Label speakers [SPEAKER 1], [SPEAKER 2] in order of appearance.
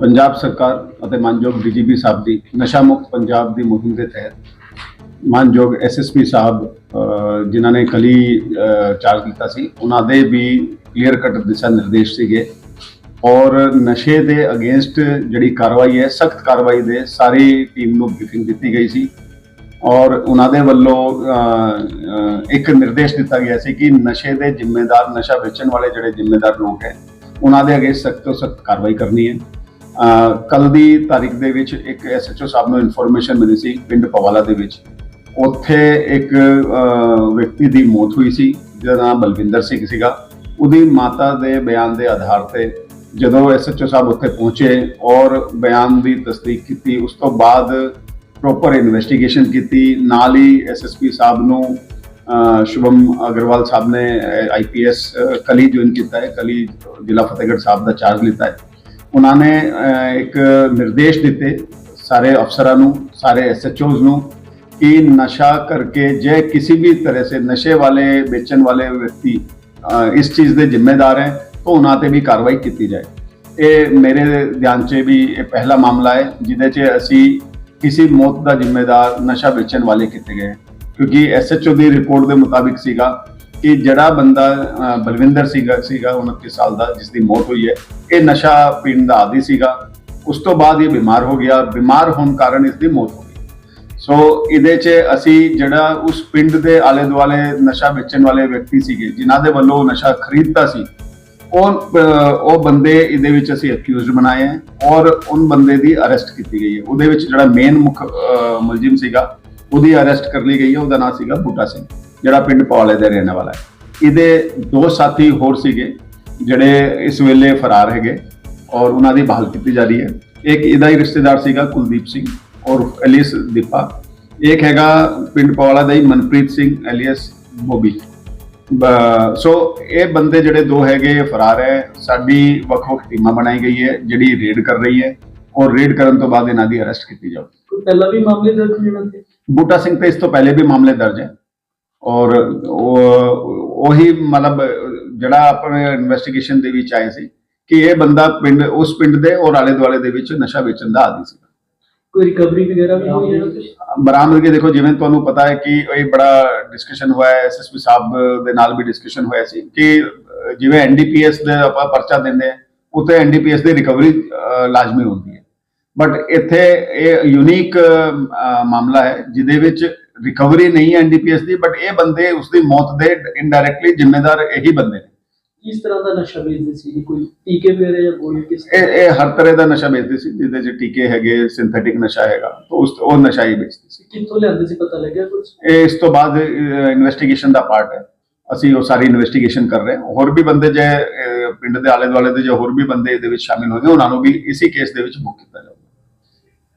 [SPEAKER 1] ਪੰਜਾਬ ਸਰਕਾਰ ਅਤੇ ਮਾਨਯੋਗ ਡੀਜੀਪੀ ਸਾਹਿਬ ਦੀ ਨਸ਼ਾ ਮੁਕਤ ਪੰਜਾਬ ਦੀ ਮੁਹਿੰਮ ਦੇ ਤਹਿਤ ਮਾਨਯੋਗ ਐਸਐਸਪੀ ਸਾਹਿਬ ਜਿਨ੍ਹਾਂ ਨੇ ਕਲੀ ਚਾਰਜ ਲਿੱਤਾ ਸੀ, ਉਹਨਾਂ ਦੇ ਵੀ ਕਲੀਅਰ ਕੱਟ ਦਿਸ਼ਾ ਨਿਰਦੇਸ਼ ਸੀਗੇ। ਔਰ ਨਸ਼ੇ ਦੇ ਅਗੇਂਸਟ ਜਿਹੜੀ ਕਾਰਵਾਈ ਹੈ, ਸਖਤ ਕਾਰਵਾਈ ਦੇ ਸਾਰੀ ਟੀਮ ਨੂੰ ਬਰੀਫਿੰਗ ਦਿੱਤੀ ਗਈ ਸੀ। ਔਰ ਉਹਨਾਂ ਦੇ ਵੱਲੋਂ ਇੱਕ ਨਿਰਦੇਸ਼ ਦਿੱਤਾ ਗਿਆ ਸੀ ਕਿ ਨਸ਼ੇ ਦੇ ਜ਼ਿੰਮੇਦਾਰ, ਨਸ਼ਾ ਵੇਚਣ ਵਾਲੇ ਜਿਹੜੇ ਜ਼ਿੰਮੇਦਾਰ ਲੋਕ ਹੈ ਉਹਨਾਂ ਦੇ ਅਗੇ ਸਖਤ ਤੋਂ ਸਖਤ ਕਾਰਵਾਈ ਕਰਨੀ ਹੈ। ਕੱਲ ਦੀ ਤਾਰੀਖ ਦੇ ਵਿੱਚ ਇੱਕ ਐਸਐਚਓ ਸਾਹਿਬ ਨੂੰ ਇਨਫੋਰਮੇਸ਼ਨ ਮਿਲੀ ਸੀ, ਪਿੰਡ ਪਵਾਲਾ ਦੇ ਵਿੱਚ। ਉੱਥੇ ਇੱਕ ਵਿਅਕਤੀ ਦੀ ਮੌਤ ਹੋਈ ਸੀ, ਜਿਹਦਾ ਨਾਮ ਬਲਵਿੰਦਰ ਸਿੰਘ ਸੀਗਾ। ਉਹਦੀ ਮਾਤਾ ਦੇ ਬਿਆਨ ਦੇ ਆਧਾਰ ਤੇ ਜਦੋਂ ਐਸਐਚਓ ਸਾਹਿਬ ਉੱਥੇ ਪਹੁੰਚੇ ਔਰ ਬਿਆਨ ਦੀ ਤਸਦੀਕ ਕੀਤੀ, ਉਸ ਤੋਂ ਬਾਅਦ ਪ੍ਰੋਪਰ ਇਨਵੈਸਟੀਗੇਸ਼ਨ ਕੀਤੀ, ਨਾਲ ਹੀ ਐਸਐਸਪੀ ਸਾਹਿਬ ਨੂੰ ਸ਼ੁਭਮ ਅਗਰਵਾਲ ਸਾਹਿਬ ਨੇ ਆਈਪੀਐਸ ਕਲੀ ਜੁਆਇਨ ਕੀਤਾ ਹੈ ਕਲੀ ਜ਼ਿਲ੍ਹਾ ਫਤਿਹਗੜ੍ਹ ਸਾਹਿਬ ਦਾ ਚਾਰਜ ਲਿੱਤਾ ਹੈ ਉਹਨਾਂ ਨੇ ਇੱਕ ਨਿਰਦੇਸ਼ ਦਿੱਤੇ ਸਾਰੇ ਅਫਸਰਾਂ ਨੂੰ ਸਾਰੇ ਐਸਐਚਓਜ਼ ਨੂੰ ਕਿ ਨਸ਼ਾ ਕਰਕੇ ਜੇ ਕਿਸੇ ਵੀ ਤਰ੍ਹਾਂ ਸੇ ਨਸ਼ੇ ਵਾਲੇ ਵੇਚਣ ਵਾਲੇ ਵਿਅਕਤੀ ਇਸ ਚੀਜ਼ ਦੇ ਜ਼ਿੰਮੇਦਾਰ ਹੈ ਤਾਂ ਉਹਨਾਂ ਤੇ ਵੀ ਕਾਰਵਾਈ ਕੀਤੀ ਜਾਏ ਇਹ ਮੇਰੇ ਧਿਆਨ 'ਚ ਵੀ ਇਹ ਪਹਿਲਾ ਮਾਮਲਾ ਹੈ ਜਿਹਦੇ 'ਚ ਅਸੀਂ ਕਿਸੇ ਮੌਤ ਦਾ ਜ਼ਿੰਮੇਦਾਰ ਨਸ਼ਾ ਵੇਚਣ ਵਾਲੇ ਕੀਤੇ ਗਏ ਕਿਉਂਕਿ ਐਸਐਚਓ ਦੀ ਰਿਪੋਰਟ ਦੇ ਮੁਤਾਬਿਕ ਸੀਗਾ ਕਿ ਜਿਹੜਾ ਬੰਦਾ ਬਲਵਿੰਦਰ ਸੀਗਾ ਸੀਗਾ 29 ਸਾਲ ਦਾ ਜਿਸ ਦੀ ਮੌਤ ਹੋਈ ਹੈ ਇਹ ਨਸ਼ਾ ਪੀਣ ਦਾ ਆਦੀ ਸੀਗਾ। ਉਸ ਤੋਂ ਬਾਅਦ ਇਹ ਬਿਮਾਰ ਹੋ ਗਿਆ। ਬਿਮਾਰ ਹੋਣ ਕਾਰਨ ਇਸ ਦੀ ਮੌਤ ਹੋ ਗਈ। ਸੋ ਇਹਦੇ 'ਚ ਅਸੀਂ ਜਿਹੜਾ ਉਸ ਪਿੰਡ ਦੇ ਆਲੇ ਦੁਆਲੇ ਨਸ਼ਾ ਵੇਚਣ ਵਾਲੇ ਵਿਅਕਤੀ ਸੀਗੇ ਜਿਨ੍ਹਾਂ ਦੇ ਵੱਲੋਂ ਉਹ ਨਸ਼ਾ ਖਰੀਦਦਾ ਸੀ ਉਹ ਉਹ ਬੰਦੇ ਇਹਦੇ ਵਿੱਚ ਅਸੀਂ ਅਕਿਊਜ਼ਡ ਬਣਾਏ ਹੈ ਔਰ ਉਹ ਬੰਦੇ ਦੀ ਅਰੈਸਟ ਕੀਤੀ ਗਈ ਹੈ। ਉਹਦੇ ਵਿੱਚ ਜਿਹੜਾ ਮੇਨ ਮੁੱਖ ਅਹ, ਮੁਲਜ਼ਮ ਸੀਗਾ ਉਹਦੀ ਅਰੈਸਟ ਕਰ ਲਈ ਗਈ ਹੈ, ਉਹਦਾ ਨਾਮ ਸੀਗਾ ਬੂਟਾ ਸਿੰਘ, ਜਿਹੜਾ ਪਿੰਡ ਪਵਾਲੇ ਦਾ ਰਹਿਣ ਵਾਲਾ ਹੈ। ਇਹਦੇ ਦੋ ਸਾਥੀ ਹੋਰ ਸੀਗੇ, ਜਿਹੜੇ ਇਸ ਵੇਲੇ ਫਰਾਰ ਹੈਗੇ ਔਰ ਉਹਨਾਂ ਦੀ ਬਹਾਲ ਕੀਤੀ ਜਾ ਰਹੀ ਹੈ। ਇੱਕ ਇਹਦਾ ਹੀ ਰਿਸ਼ਤੇਦਾਰ ਸੀਗਾ ਕੁਲਦੀਪ ਸਿੰਘ ਔਰ ਐਲੀਸ ਦੀਪਾ। ਇੱਕ ਹੈਗਾ ਪਿੰਡ ਪਵਾਲਾ ਦਾ ਹੀ Manpreet Singh alias Bobby so ਇਹ ਬੰਦੇ ਜਿਹੜੇ ਦੋ ਹੈਗੇ ਫਰਾਰ ਹੈ, ਸਾਡੀ ਵੱਖ-ਵੱਖ ਟੀਮਾਂ ਬਣਾਈ ਗਈ ਹੈ, ਜਿਹੜੀ ਰੇਡ ਕਰ ਰਹੀ ਹੈ ਔਰ ਰੇਡ ਕਰਨ ਤੋਂ ਬਾਅਦ ਇਹਨਾਂ ਦੀ ਅਰੈਸਟ ਕੀਤੀ ਜਾਊਗੀ।
[SPEAKER 2] ਪਹਿਲਾਂ ਵੀ ਮਾਮਲੇ ਦਰਜ ਹੋਏ ਇਹਨਾਂ
[SPEAKER 1] ਬੂਟਾ ਸਿੰਘ ਤੇ ਇਸ ਤੋਂ ਪਹਿਲੇ ਵੀ ਮਾਮਲੇ ਦਰਜ ਹੈ। ਔਰ ਉਹ ਉਹੀ ਮਤਲਬ ਜਿਹੜਾ ਆਪਣੇ ਇਨਵੈਸਟੀਗੇਸ਼ਨ ਦੇ ਵਿੱਚ ਆਏ ਸੀ ਕਿ ਇਹ ਬੰਦਾ ਪਿੰਡ ਉਸ ਪਿੰਡ ਦੇ ਔਰ ਆਲੇ ਦੁਆਲੇ ਦੇ ਵਿੱਚ ਨਸ਼ਾ ਵੇਚਣ ਦਾ ਆਦੀ ਸੀ।
[SPEAKER 2] ਕੋਈ ਰਿਕਵਰੀ ਵਗੈਰਾ ਵੀ ਹੋਈ ਤੇ
[SPEAKER 1] ਬਰਾਮਦਗੀ ਦੇਖੋ ਜਿਵੇਂ ਤੁਹਾਨੂੰ ਪਤਾ ਹੈ ਕਿ ਇਹ ਬੜਾ ਡਿਸਕਸ਼ਨ ਹੋਇਆ ਹੈ ਐਸਐਸਪੀ ਸਾਹਿਬ ਦੇ ਨਾਲ ਵੀ ਡਿਸਕਸ਼ਨ ਹੋਇਆ ਸੀ ਕਿ ਜਿਵੇਂ ਐਨਡੀਪੀਐਸ ਦੇ ਆਪਾਂ ਪਰਚਾ ਦਿੰਦੇ ਆ ਉੱਥੇ ਐਨਡੀਪੀਐਸ ਦੀ ਰਿਕਵਰੀ ਲਾਜ਼ਮੀ ਹੁੰਦੀ ਹੈ। ਬਟ ਇੱਥੇ ਇਹ ਯੂਨੀਕ ਮਾਮਲਾ ਹੈ ਜਿਹਦੇ ਵਿੱਚ ਰਿਕਵਰੀ ਨਹੀਂ ਹੈ ਐਨਡੀਪੀਐਸ ਦੀ ਬਟ ਇਹ ਬੰਦੇ ਉਸ ਦੀ ਮੌਤ ਦੇ ਇਨਡਾਇਰੈਕਟਲੀ ਜ਼ਿੰਮੇਦਾਰ ਇਹੀ ਬੰਦੇ ਨੇ।
[SPEAKER 2] ਕਿਸ ਤਰ੍ਹਾਂ ਦਾ ਨਸ਼ਾ ਵੇਚਦੇ ਸੀ? ਕੋਈ ਟੀਕੇ ਵਗੈਰਾ ਜਾਂ ਗੋਲੀ ਕਿਸ
[SPEAKER 1] ਇਹ ਇਹ ਹਰ ਤਰ੍ਹਾਂ ਦਾ ਨਸ਼ਾ ਵੇਚਦੇ ਸੀ ਜਿਹਦੇ 'ਚ ਟੀਕੇ ਹੈਗੇ ਸਿੰਥੈਟਿਕ ਨਸ਼ਾ ਹੈਗਾ ਤਾਂ ਉਸ ਉਹ ਨਸ਼ਾ ਹੀ ਵੇਚਦੇ ਸੀ।
[SPEAKER 2] ਕਿੱਥੋਂ ਲਿਆਂਦੇ ਸੀ ਪਤਾ ਲੱਗਿਆ ਕੁਝ
[SPEAKER 1] ਇਹ ਇਸ ਤੋਂ ਬਾਅਦ ਇਨਵੈਸਟੀਗੇਸ਼ਨ ਦਾ ਪਾਰਟ ਹੈ। ਅਸੀਂ ਉਹ ਸਾਰੀ ਇਨਵੈਸਟੀਗੇਸ਼ਨ ਕਰ ਰਹੇ ਹਾਂ। ਹੋਰ ਵੀ ਬੰਦੇ ਜੇ ਪਿੰਡ ਦੇ ਆਲੇ ਦੁਆਲੇ ਦੇ ਜੇ ਹੋਰ ਵੀ ਬੰਦੇ ਇਹਦੇ ਵਿੱਚ ਸ਼ਾਮਿਲ ਹੋਏ ਉਹਨਾਂ ਨੂੰ ਵੀ ਇਸੇ ਕੇਸ ਦੇ ਵਿੱਚ ਬੁੱਕ ਕੀਤਾ